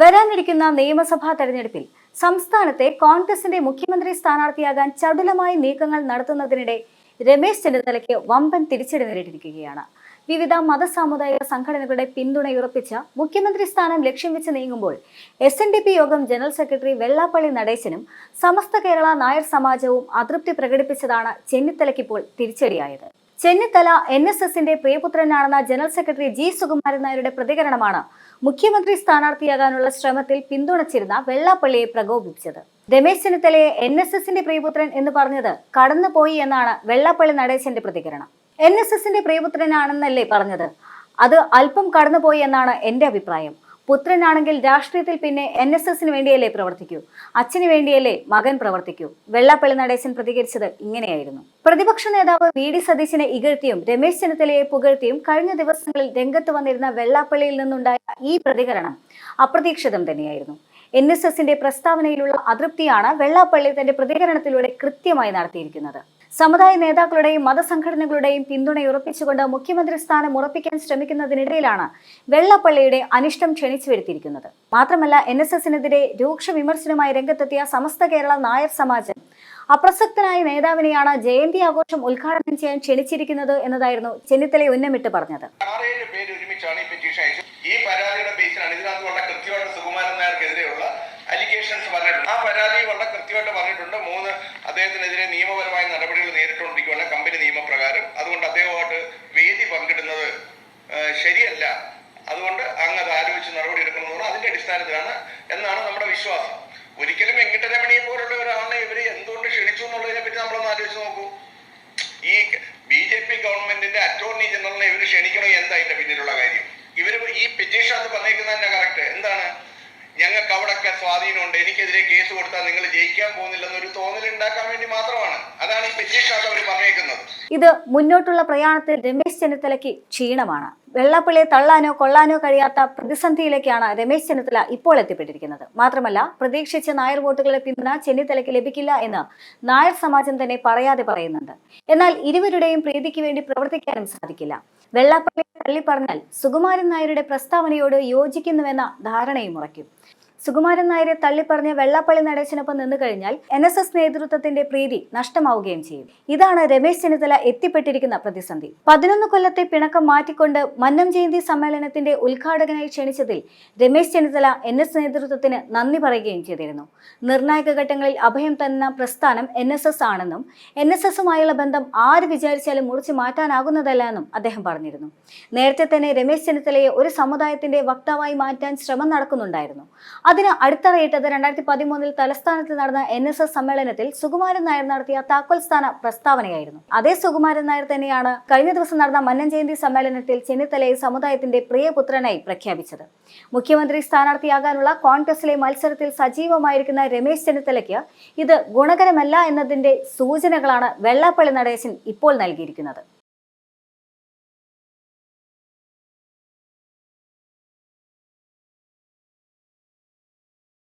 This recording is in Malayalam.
വരാനിരിക്കുന്ന നിയമസഭാ തെരഞ്ഞെടുപ്പിൽ സംസ്ഥാനത്തെ കോൺഗ്രസിന്റെ മുഖ്യമന്ത്രി സ്ഥാനാർത്ഥിയാകാൻ ചടുലമായ നീക്കങ്ങൾ നടത്തുന്നതിനിടെ രമേശ് ചെന്നിത്തലയ്ക്ക് വമ്പൻ തിരിച്ചടി നേരിട്ടിരിക്കുകയാണ്. വിവിധ മതസാമുദായിക സംഘടനകളുടെ പിന്തുണയുറപ്പിച്ച മുഖ്യമന്ത്രി സ്ഥാനം ലക്ഷ്യം വെച്ച് നീങ്ങുമ്പോൾ എസ് എൻ ഡി പി യോഗം ജനറൽ സെക്രട്ടറി വെള്ളാപ്പള്ളി നടേശനും സമസ്ത കേരള നായർ സമാജവും അതൃപ്തി പ്രകടിപ്പിച്ചതാണ് ചെന്നിത്തലയ്ക്കിപ്പോൾ തിരിച്ചടിയായത്. ചെന്നിത്തല എൻ എസ് എസിന്റെ പ്രിയപുത്രനാണെന്ന ജനറൽ സെക്രട്ടറി ജി സുകുമാരൻ നായരുടെ പ്രതികരണമാണ് മുഖ്യമന്ത്രി സ്ഥാനാർത്ഥിയാകാനുള്ള ശ്രമത്തിൽ പിന്തുണച്ചിരുന്ന വെള്ളാപ്പള്ളിയെ പ്രകോപിപ്പിച്ചത്. രമേശ് ചെന്നിത്തലയെ എൻ എസ് എസിന്റെ പ്രിയപുത്രൻ എന്ന് പറഞ്ഞത് കടന്നുപോയി എന്നാണ് വെള്ളാപ്പള്ളി നടേശന്റെ പ്രതികരണം. എൻ എസ് എസിന്റെ പ്രിയപുത്രനാണെന്നല്ലേ പറഞ്ഞത്? അത് അല്പം കടന്നുപോയി എന്നാണ് എന്റെ അഭിപ്രായം. പുത്രനാണെങ്കിൽ രാഷ്ട്രീയത്തിൽ പിന്നെ എൻ എസ് എസിന് വേണ്ടിയല്ലേ പ്രവർത്തിക്കൂ? അച്ഛന് വേണ്ടിയല്ലേ മകൻ പ്രവർത്തിക്കൂ? വെള്ളാപ്പള്ളി നടേശൻ പ്രതികരിച്ചത് ഇങ്ങനെയായിരുന്നു. പ്രതിപക്ഷ നേതാവ് വി ഡി സതീശനെ ഇകഴ്ത്തിയും രമേശ് ചെന്നിത്തലയെ പുകഴ്ത്തിയും കഴിഞ്ഞ ദിവസങ്ങളിൽ രംഗത്ത് വന്നിരുന്ന വെള്ളാപ്പള്ളിയിൽ നിന്നുണ്ടായ ഈ പ്രതികരണം അപ്രതീക്ഷിതം തന്നെയായിരുന്നു. എൻ എസ് എസിന്റെ പ്രസ്താവനയിലുള്ള അതൃപ്തിയാണ് വെള്ളാപ്പള്ളി തന്റെ പ്രതികരണത്തിലൂടെ കൃത്യമായി നടത്തിയിരിക്കുന്നത്. സമുദായ നേതാക്കളുടെയും മതസംഘടനകളുടെയും പിന്തുണയുറപ്പിച്ചുകൊണ്ട് മുഖ്യമന്ത്രി സ്ഥാനം ഉറപ്പിക്കാൻ ശ്രമിക്കുന്നതിനിടയിലാണ് വെള്ളപ്പള്ളിയുടെ അനിഷ്ടം ക്ഷണിച്ചു വരുത്തിയിരിക്കുന്നത്. മാത്രമല്ല എൻ എസ് എസിനെതിരെ രൂക്ഷ വിമർശനവുമായി രംഗത്തെത്തിയ സമസ്ത കേരള നായർ സമാജം അപ്രസക്തനായ നേതാവിനെയാണ് ജയന്തി ആഘോഷം ഉദ്ഘാടനം ചെയ്യാൻ ക്ഷണിച്ചിരിക്കുന്നത് എന്നതായിരുന്നു ചെന്നിത്തല ഉന്നമിട്ട് പറഞ്ഞത്. ഈ പരാതിയുടെ നായർക്കെതിരെയുള്ള അലിഗേഷൻസ് പറഞ്ഞിട്ടുണ്ട്. ആ പരാതി വളരെ കൃത്യമായിട്ട് പറഞ്ഞിട്ടുണ്ട്. മൂന്ന് അദ്ദേഹത്തിനെതിരെ നിയമപരമായ നടപടികൾ വിശ്വാസം. ഒരിക്കലും വെങ്കിട്ടരമണിയെ പോലുള്ള ഒരാളിനെ ഇവർ എന്തുകൊണ്ട് ക്ഷണിച്ചു എന്നുള്ളതിനെ പറ്റി നമ്മളൊന്ന് ആലോചിച്ച് നോക്കൂ. ഈ ബി ജെ പി ഗവൺമെന്റിന്റെ അറ്റോർണി ജനറലിനെ ഇവർ ക്ഷണിക്കണോ എന്താ ഇതിന്റെ പിന്നിലുള്ള കാര്യം? ഇവർ ഈ പെറ്റീഷൻ അത് പറഞ്ഞേക്കുന്നത് തന്നെ കറക്റ്റ് ഞങ്ങൾക്ക് സ്വാധീനമുണ്ട്. എനിക്കെതിരെ കേസ് കൊടുത്താൽ നിങ്ങൾ ജയിക്കാൻ പോകുന്നില്ലെന്നൊരു തോന്നൽ ഉണ്ടാക്കാൻ വേണ്ടി മാത്രമാണ്. അതാണ് ഈ പെറ്റീഷൻ അവർ പറഞ്ഞേക്കുന്നത്. ഇത് മുന്നോട്ടുള്ള പ്രയാണത്തിൽ രമേശ് ചെന്നിത്തലയ്ക്ക് ക്ഷീണമാണ്. വെള്ളാപ്പള്ളിയെ തള്ളാനോ കൊള്ളാനോ കഴിയാത്ത പ്രതിസന്ധിയിലേക്കാണ് രമേശ് ചെന്നിത്തല ഇപ്പോൾ എത്തിപ്പെട്ടിരിക്കുന്നത്. മാത്രമല്ല പ്രതീക്ഷിച്ച നായർ വോട്ടുകളെ പിന്തുണ ചെന്നിത്തലയ്ക്ക് ലഭിക്കില്ല എന്ന് നായർ സമാജം തന്നെ പറയാതെ പറയുന്നുണ്ട്. എന്നാൽ ഇരുവരുടെയും പ്രീതിക്ക് വേണ്ടി പ്രവർത്തിക്കാനും സാധിക്കില്ല. വെള്ളാപ്പള്ളിയെ തള്ളിപ്പറഞ്ഞാൽ സുകുമാരൻ നായരുടെ പ്രസ്താവനയോട് യോജിക്കുന്നുവെന്ന ധാരണയും ഉറയ്ക്കും. സുകുമാരൻ നായരെ തള്ളിപ്പറഞ്ഞ വെള്ളാപ്പള്ളി നടേശനൊപ്പം നിന്നു കഴിഞ്ഞാൽ എൻ എസ് എസ് നേതൃത്വത്തിന്റെ പ്രീതി നഷ്ടമാവുകയും ചെയ്യും. ഇതാണ് രമേശ് ചെന്നിത്തല എത്തിപ്പെട്ടിരിക്കുന്ന പ്രതിസന്ധി. പതിനൊന്ന് കൊല്ലത്തെ പിണക്കം മാറ്റിക്കൊണ്ട് മന്നം ജയന്തി സമ്മേളനത്തിന്റെ ഉദ്ഘാടകനായി ക്ഷണിച്ചതിൽ രമേശ് ചെന്നിത്തല എൻ എസ് നേതൃത്വത്തിന് നന്ദി പറയുകയും ചെയ്തിരുന്നു. നിർണായക ഘട്ടങ്ങളിൽ അഭയം തന്ന പ്രസ്ഥാനം എൻ എസ് എസ് ആണെന്നും എൻ എസ് എസുമായുള്ള ബന്ധം ആര് വിചാരിച്ചാലും മുറിച്ചു മാറ്റാനാകുന്നതല്ല എന്നും അദ്ദേഹം പറഞ്ഞിരുന്നു. നേരത്തെ തന്നെ രമേശ് ചെന്നിത്തലയെ ഒരു സമുദായത്തിന്റെ വക്താവായി മാറ്റാൻ ശ്രമം നടക്കുന്നുണ്ടായിരുന്നു. അതിന് അടിത്തറയിട്ടത് രണ്ടായിരത്തി പതിമൂന്നിൽ തലസ്ഥാനത്ത് നടന്ന എൻ എസ് എസ് സമ്മേളനത്തിൽ സുകുമാരൻ നായർ നടത്തിയ താക്കോൽ സ്ഥാന പ്രസ്താവനയായിരുന്നു. അതേ സുകുമാരൻ നായർ തന്നെയാണ് കഴിഞ്ഞ ദിവസം നടന്ന മന്നൻ ജയന്തി സമ്മേളനത്തിൽ ചെന്നിത്തലയെ സമുദായത്തിന്റെ പ്രിയപുത്രനായി പ്രഖ്യാപിച്ചത്. മുഖ്യമന്ത്രി സ്ഥാനാർത്ഥിയാകാനുള്ള കോൺഗ്രസിലെ മത്സരത്തിൽ സജീവമായിരിക്കുന്ന രമേശ് ചെന്നിത്തലയ്ക്ക് ഇത് ഗുണകരമല്ല എന്നതിന്റെ സൂചനകളാണ് വെള്ളാപ്പള്ളി നടേശൻ ഇപ്പോൾ നൽകിയിരിക്കുന്നത്.